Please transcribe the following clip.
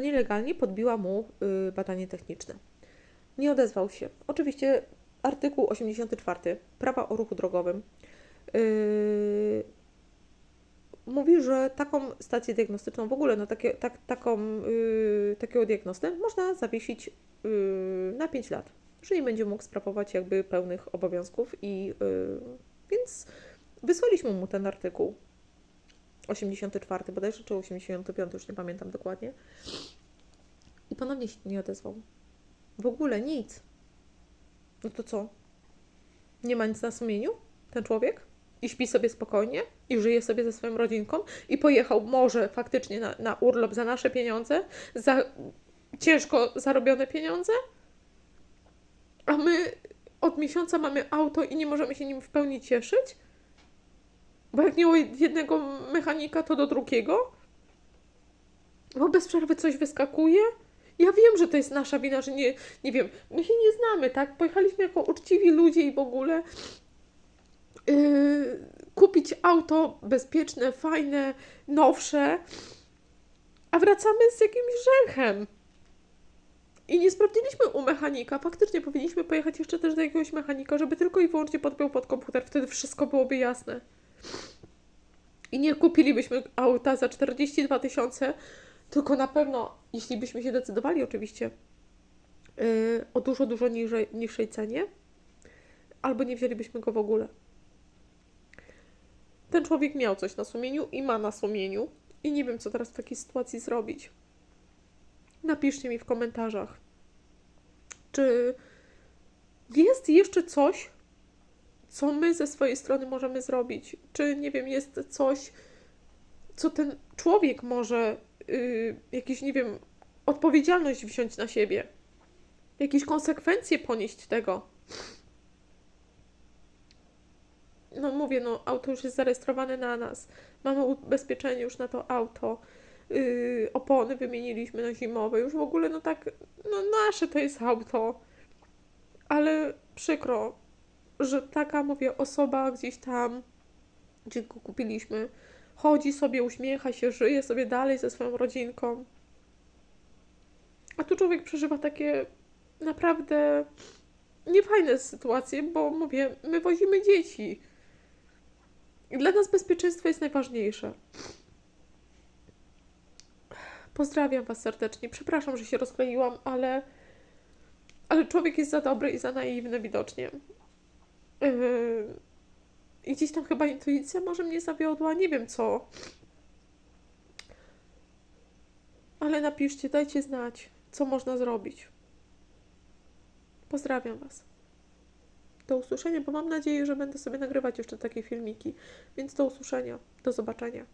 nielegalnie podbiła mu y, badanie techniczne. Nie odezwał się. Oczywiście artykuł 84 prawa o ruchu drogowym yy, mówi, że taką stację diagnostyczną, w ogóle no takie, tak, taką, yy, takiego diagnostę można zawiesić yy, na 5 lat, że nie będzie mógł sprawować jakby pełnych obowiązków i yy, więc wysłaliśmy mu ten artykuł 84 bodajże, czy 85, już nie pamiętam dokładnie. I ponownie się nie odezwał. W ogóle nic. No to co? Nie ma nic na sumieniu ten człowiek? I śpi sobie spokojnie? I żyje sobie ze swoją rodzinką? I pojechał może faktycznie na, na urlop za nasze pieniądze? Za ciężko zarobione pieniądze? A my od miesiąca mamy auto i nie możemy się nim w pełni cieszyć? Bo jak nie jednego mechanika, to do drugiego? Bo bez przerwy coś wyskakuje? Ja wiem, że to jest nasza wina, że nie, nie wiem, my się nie znamy, tak? Pojechaliśmy jako uczciwi ludzie i w ogóle yy, kupić auto bezpieczne, fajne, nowsze, a wracamy z jakimś grzechem. I nie sprawdziliśmy u mechanika. Faktycznie powinniśmy pojechać jeszcze też do jakiegoś mechanika, żeby tylko i wyłącznie podpiął pod komputer. Wtedy wszystko byłoby jasne. I nie kupilibyśmy auta za 42 tysiące, tylko na pewno, jeśli byśmy się decydowali oczywiście yy, o dużo, dużo niżej, niższej cenie, albo nie wzięlibyśmy go w ogóle. Ten człowiek miał coś na sumieniu i ma na sumieniu i nie wiem, co teraz w takiej sytuacji zrobić. Napiszcie mi w komentarzach, czy jest jeszcze coś, co my ze swojej strony możemy zrobić? Czy, nie wiem, jest coś, co ten człowiek może, yy, jakieś, nie wiem, odpowiedzialność wziąć na siebie? Jakieś konsekwencje ponieść tego? No mówię, no auto już jest zarejestrowane na nas. Mamy ubezpieczenie już na to auto. Yy, opony wymieniliśmy na zimowe. Już w ogóle, no tak, no nasze to jest auto. Ale przykro, że taka, mówię, osoba gdzieś tam, gdzie go kupiliśmy, chodzi sobie, uśmiecha się, żyje sobie dalej ze swoją rodzinką. A tu człowiek przeżywa takie naprawdę niefajne sytuacje, bo mówię, my wozimy dzieci. I dla nas bezpieczeństwo jest najważniejsze. Pozdrawiam Was serdecznie. Przepraszam, że się rozkleiłam, ale, ale człowiek jest za dobry i za naiwny widocznie. Yy, I gdzieś tam chyba intuicja może mnie zawiodła, nie wiem co. Ale napiszcie, dajcie znać, co można zrobić. Pozdrawiam Was. Do usłyszenia, bo mam nadzieję, że będę sobie nagrywać jeszcze takie filmiki. Więc do usłyszenia. Do zobaczenia.